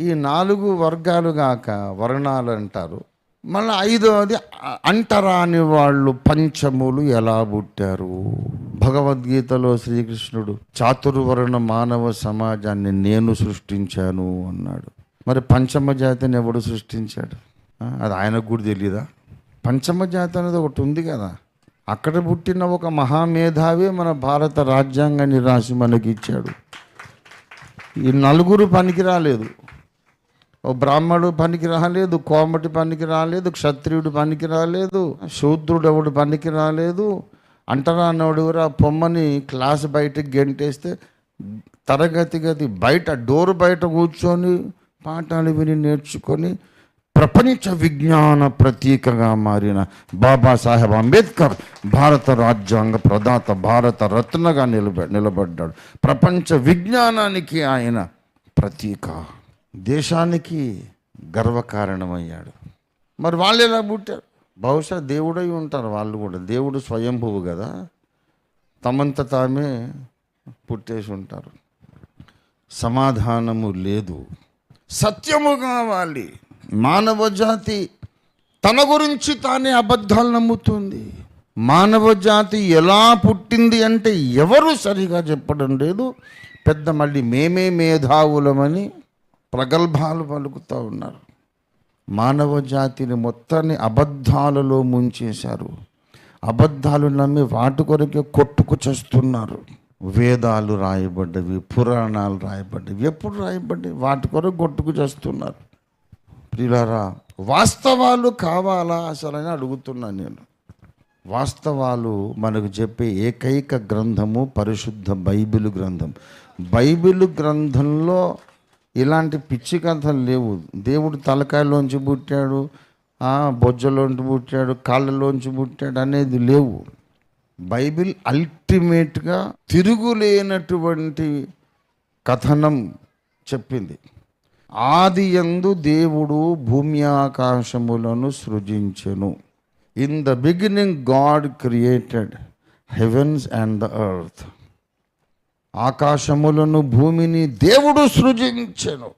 ఈ నాలుగు వర్గాలు గాక వర్ణాలు అంటారు. మళ్ళీ ఐదవది అంటరాని వాళ్ళు పంచములు ఎలా పుట్టారు? భగవద్గీతలో శ్రీకృష్ణుడు చాతుర్వర్ణ మానవ సమాజాన్ని నేను సృష్టించాను అన్నాడు. మరి పంచమ జాతిని ఎవడు సృష్టించాడు? అది ఆయనకు కూడా తెలియదా పంచమ జాతి అనేది ఒకటి ఉంది కదా. అక్కడ పుట్టిన ఒక మహామేధావి మన భారత రాజ్యాంగాన్ని రాసి మనకి ఇచ్చాడు ఈ నలుగురు పనికి రాలేదు ఓ బ్రాహ్మడు పనికి రాలేదు కోమటి పనికి రాలేదు క్షత్రియుడు పనికి రాలేదు శూద్రుడు ఎవడు పనికి రాలేదు. అంటరానోడు ఆ పొమ్మని క్లాస్ బయటకు గెంటేస్తే తరగతి గది బయట డోర్ బయట కూర్చొని పాఠాలు విని నేర్చుకొని ప్రపంచ విజ్ఞాన ప్రతీకగా మారిన బాబాసాహెబ్ అంబేద్కర్ భారత రాజ్యాంగ ప్రదాత భారత రత్నగా నిలబ నిలబడ్డాడు. ప్రపంచ విజ్ఞానానికి ఆయన ప్రతీక. దేశానికి గర్వకారణమయ్యాడు. మరి వాళ్ళు ఎలా పుట్టారు? బహుశా దేవుడై ఉంటారు వాళ్ళు కూడా. దేవుడు స్వయంభువు కదా. తమంత తామే పుట్టేసి ఉంటారు. సమాధానము లేదు. సత్యము కావాలి. మానవ జాతి తన గురించి తానే అబద్ధాలు నమ్ముతుంది. మానవ జాతి ఎలా పుట్టింది అంటే ఎవరు సరిగా చెప్పడం లేదు. పెద్ద మళ్ళీ మేమే మేధావులమని ప్రగల్భాలు పలుకుతూ ఉన్నారు. మానవ జాతిని మొత్తాన్ని అబద్ధాలలో ముంచేశారు. అబద్ధాలు నమ్మి వాటి కొరకే కొట్టుకు చేస్తున్నారు. వేదాలు రాయబడ్డవి పురాణాలు రాయబడ్డవి ఎప్పుడు రాయబడ్డవి? వాటి కొరకు కొట్టుకు చేస్తున్నారు. ప్రియులారా వాస్తవాలు కావాలా అసలని అడుగుతున్నాను నేను. వాస్తవాలు మనకు చెప్పే ఏకైక గ్రంథము పరిశుద్ధ బైబిల్ గ్రంథం. బైబిల్ గ్రంథంలో ఇలాంటి పిచ్చి కథలు లేవు. దేవుడు తలకాయలోంచి పుట్టాడు బొజ్జలోంచి పుట్టాడు కాళ్ళలోంచి పుట్టాడు అనేది లేవు. బైబిల్ అల్టిమేట్గా తిరుగులేనటువంటి కథనం చెప్పింది. ఆది యందు దేవుడు భూమి ఆకాశములను సృజించెను. In the beginning God created heavens and the earth ఆకాశములను భూమిని దేవుడు సృజించెను.